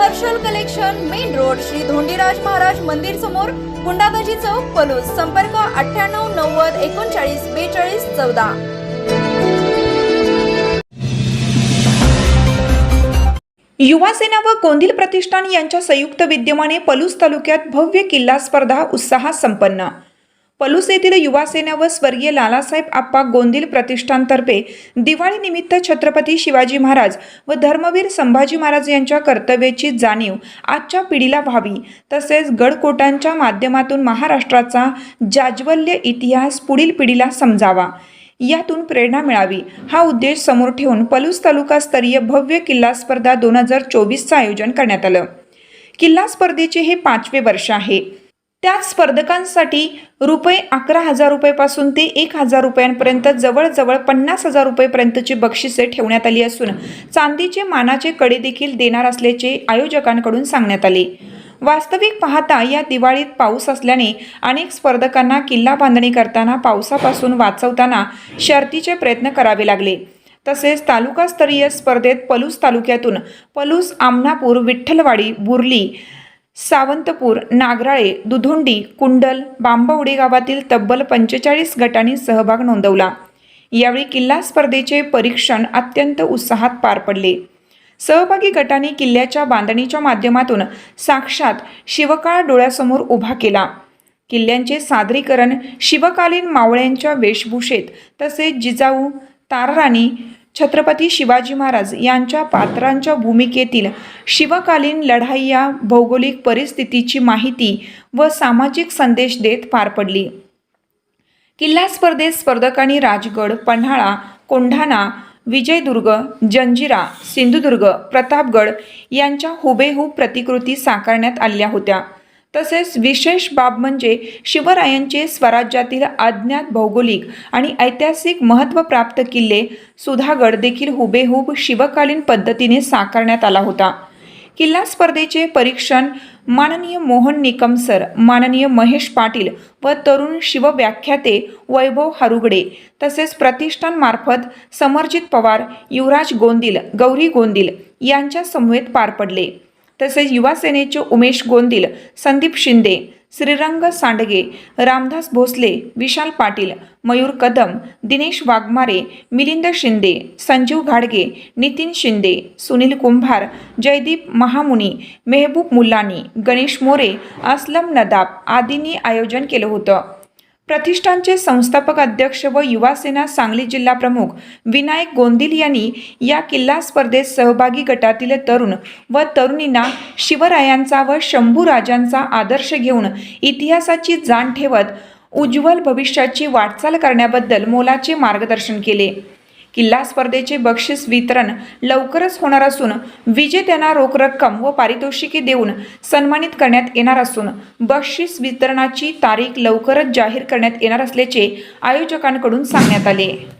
Harshal collection main road Shri Dhondiraj Maharaj मंदिर समोर गुंडागजी चौक पलूस. संपर्क अठ्ठ्याण्णव नव्वद एकोणचाळीस बेचाळीस चौदा. युवा सेना व गोंधील प्रतिष्ठान यांच्या संयुक्त विद्यमाने पलूस तालुक्यात भव्य किल्ला स्पर्धा उत्साहात संपन्न. पलूस येथील युवा सेना व स्वर्गीय लालासाहेब आप्पा गोंदिल प्रतिष्ठानतर्फे दिवाळीनिमित्त छत्रपती शिवाजी महाराज व धर्मवीर संभाजी महाराज यांच्या कर्तव्याची जाणीव आजच्या पिढीला व्हावी. तसेच गडकोटांच्या माध्यमातून महाराष्ट्राचा जाज्वल्य इतिहास पुढील पिढीला समजावा. यातून प्रेरणा मिळावी. हा उद्देश समोर ठेवून पलूस तालुकास्तरीय भव्य किल्ला स्पर्धा दोन हजार चोवीसचं आयोजन करण्यात आलं. किल्ला स्पर्धेचे हे पाचवे वर्ष आहे. त्याच स्पर्धकांसाठी रुपये अकरा हजार रुपयेपासून ते एक हजार रुपयांपर्यंत जवळजवळ पन्नास हजार रुपयेपर्यंतची बक्षिसे ठेवण्यात आली असून चांदीचे मानाचे कडे देखील देणार असल्याचे आयोजकांकडून सांगण्यात आले. वास्तविक पाहता या दिवाळीत पाऊस असल्याने अनेक स्पर्धकांना किल्ला बांधणी करताना पावसापासून वाचवताना शर्तीचे प्रयत्न करावे लागले. तसेच तालुकास्तरीय स्पर्धेत पलूस तालुक्यातून पलूस आमनापूर विठ्ठलवाडी बुर्ली सावंतपूर नागराळे दुधोंडी कुंडल बांबवडे गावातील तब्बल पंचेचाळीस गटांनी सहभाग नोंदवला. यावेळी किल्ला स्पर्धेचे परीक्षण अत्यंत उत्साहात पार पडले. सहभागी गटाने किल्ल्याच्या बांधणीच्या माध्यमातून साक्षात शिवकाळ डोळ्यासमोर उभा केला. किल्ल्यांचे सादरीकरण शिवकालीन मावळ्यांच्या वेशभूषेत तसेच जिजाऊ ताराराणी छत्रपती शिवाजी महाराज यांच्या पात्रांच्या भूमिकेतील शिवकालीन लढाई भौगोलिक परिस्थितीची माहिती व सामाजिक संदेश देत पार पडली. किल्ला स्पर्धेत स्पर्धकांनी राजगड पन्हाळा कोंढाणा विजयदुर्ग जंजिरा सिंधुदुर्ग प्रतापगड यांच्या हुबेहूब प्रतिकृती साकारण्यात आल्या होत्या. तसेच विशेष बाब म्हणजे शिवरायांचे स्वराज्यातील अज्ञात भौगोलिक आणि ऐतिहासिक महत्त्व प्राप्त किल्ले सुधागड देखील हुबेहूब शिवकालीन पद्धतीने साकारण्यात आला होता. किल्ला स्पर्धेचे परीक्षण माननीय मोहन निकम सर माननीय महेश पाटील व तरुण शिवव्याख्याते वैभव हरुगडे तसेच प्रतिष्ठानमार्फत समरजित पवार युवराज गोंदिल गौरी गोंदिल यांच्या समवेत पार पडले. तसेच युवा सेनेचे उमेश गोंदिल संदीप शिंदे श्रीरंग सांडगे रामदास भोसले विशाल पाटील मयूर कदम दिनेश वाघमारे मिलिंद शिंदे संजीव घाडगे नितीन शिंदे सुनील कुंभार जयदीप महामुनी मेहबूब मुल्लानी गणेश मोरे असलम नदाब आदींनी आयोजन केलं होतं. प्रतिष्ठानचे संस्थापक अध्यक्ष व युवासेना सांगली जिल्हा प्रमुख विनायक गोंदिल यांनी या किल्ला स्पर्धेत सहभागी गटातील तरुण व तरुणींना शिवरायांचा व शंभू राजांचा आदर्श घेऊन इतिहासाची जाण ठेवत उज्ज्वल भविष्याची वाटचाल करण्याबद्दल मोलाचे मार्गदर्शन केले. किल्ला स्पर्धेचे बक्षीस वितरण लवकरच होणार असून विजेत्यांना रोख रक्कम व पारितोषिके देऊन सन्मानित करण्यात येणार असून बक्षीस वितरणाची तारीख लवकरच जाहीर करण्यात येणार असल्याचे आयोजकांकडून सांगण्यात आले.